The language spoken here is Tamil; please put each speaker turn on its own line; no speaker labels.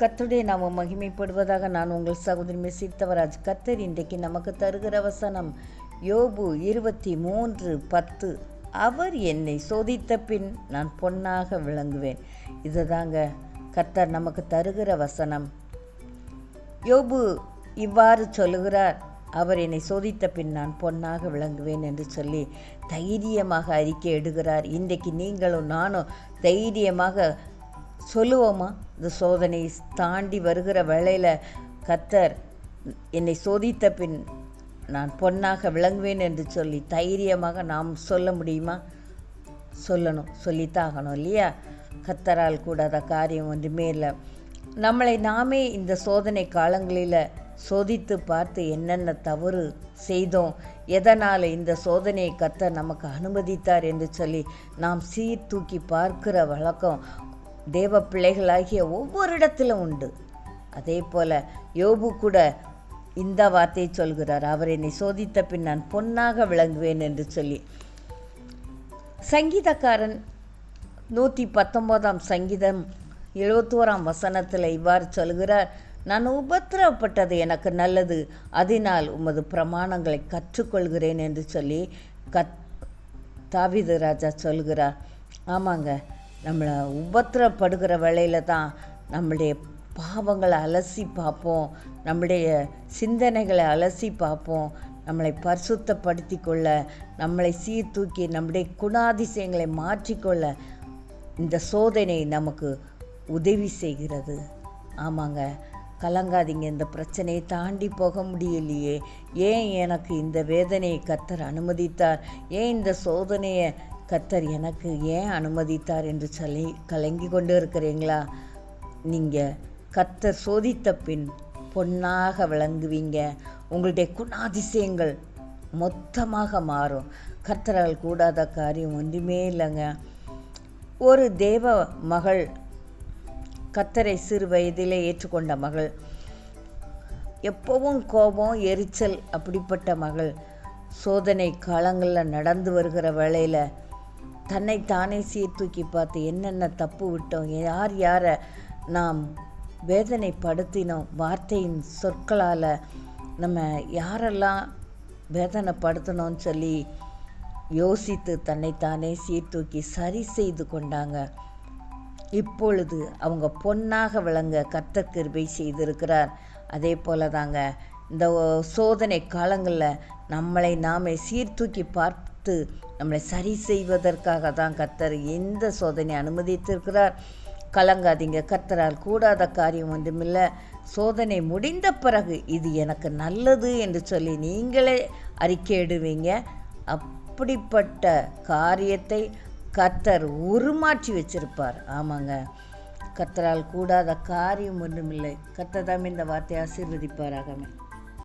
கத்துடைய நாம மகிமைப்படுவதாக நான் உங்கள் சகோதரி மெசித்தவராஜ் கத்தர் இன்றைக்கு நமக்கு தருகிற வசனம் யோபு இருபத்தி மூன்று பத்து. அவர் என்னை சோதித்த பின் நான் பொன்னாக விளங்குவேன். இதுதாங்க கத்தர் நமக்கு தருகிற வசனம். யோபு இவ்வாறு சொல்லுகிறார் அவர் என்னை சோதித்த பின் நான் பொன்னாக விளங்குவேன் என்று சொல்லி தைரியமாக அறிக்கை இடுகிறார் இன்றைக்கு நீங்களும் நானும் தைரியமாக சொல்லுவோமா? இந்த சோதனை தாண்டி வருகிற வேளையில் கத்தர் என்னை சோதித்த பின் நான் பொன்னாக விளங்குவேன் என்று சொல்லி தைரியமாக நாம் சொல்ல முடியுமா? சொல்லணும். சொல்லித்தாகணும் இல்லையா? கத்தரால் கூடாத காரியம் ஒன்றுமே இல்லை. நம்மளை நாமே இந்த சோதனை காலங்களில் சோதித்து பார்த்து என்னென்ன தவறு செய்தோம் எதனால் இந்த சோதனையை கத்த நமக்கு அனுமதித்தார் என்று சொல்லி நாம் சீர் தூக்கி பார்க்கிற வழக்கம் தேவ பிள்ளைகளாகிய ஒவ்வொரு இடத்திலும் உண்டு. அதே போல் யோபு கூட இந்த வார்த்தையை சொல்கிறார். அவர் என்னை சோதித்த பின் நான் பொன்னாக விளங்குவேன் என்று சொல்லி. சங்கீதக்காரன் நூற்றி பத்தொம்போதாம் சங்கீதம் எழுபத்தோராம் வசனத்தில் இவ்வாறு சொல்கிறார். நான் உபத்திரவப்பட்டது எனக்கு நல்லது. அதனால் உமது பிரமாணங்களை கற்றுக்கொள்கிறேன் என்று சொல்லி கத் தாவிது ராஜா சொல்கிறார். ஆமாங்க. நம்மளை உபத்திரப்படுகிற வேலையில் தான் நம்மளுடைய பாவங்களை அலசி பார்ப்போம். நம்முடைய சிந்தனைகளை அலசி பார்ப்போம். நம்மளை பரிசுத்தப்படுத்தி கொள்ள நம்மளை சீர்தூக்கி நம்முடைய குணாதிசயங்களை மாற்றிக்கொள்ள இந்த சோதனை நமக்கு உதவி செய்கிறது. ஆமாங்க. கலங்காதீங்க. இந்த பிரச்சனையை தாண்டி போக முடியலையே. ஏன் எனக்கு இந்த வேதனையை கத்தர் அனுமதித்தார்? ஏன் இந்த சோதனையை கத்தர் எனக்கு ஏன் அனுமதித்தார் என்று சொல்லி கலங்கி கொண்டு இருக்கிறீங்களா நீங்கள் கத்தர் சோதித்த பின் பொன்னாக விளங்குவீங்க. உங்களுடைய குணாதிசயங்கள் மொத்தமாக மாறும். கத்தரால் கூடாத காரியம் ஒன்றுமே இல்லைங்க. ஒரு தேவ மகள் கத்தரை சிறு வயதிலே ஏற்றுக்கொண்ட மகள் எப்பவும் கோபம் எரிச்சல் அப்படிப்பட்ட மகள் சோதனை காலங்களில் நடந்து வருகிற வேளையில் தன்னை தானே சீர்தூக்கி பார்த்து என்னென்ன தப்பு விட்டோம் யார் யாரை நாம் வேதனைப்படுத்தினோம் வார்த்தையின் சொற்களால் நம்ம யாரெல்லாம் வேதனைப்படுத்தணும்னு சொல்லி யோசித்து தன்னைத்தானே சீர்தூக்கி சரி செய்து கொண்டாங்க. இப்பொழுது அவங்க பொன்னாக விளங்க கத்த கிருபை செய்திருக்கிறார். அதே போல தாங்க இந்த சோதனை காலங்களில் நம்மளை நாமே சீர்தூக்கி பார்த்து நம்மளை சரி செய்வதற்காக தான் கத்தர் எந்த சோதனை அனுமதித்திருக்கிறார். கலங்காதீங்க கத்தரால் கூடாத காரியம் ஒன்றுமில்லை. சோதனை முடிந்த பிறகு இது எனக்கு நல்லது என்று சொல்லி நீங்களே அறிக்கையிடுவீங்க. அப்படிப்பட்ட காரியத்தை கத்தர் உருமாற்றி வச்சிருப்பார். ஆமாங்க. கத்தரால் கூடாத காரியம் ஒன்றுமில்லை. கத்ததாமே இந்த வார்த்தையை ஆசீர்வதிப்பாராகமே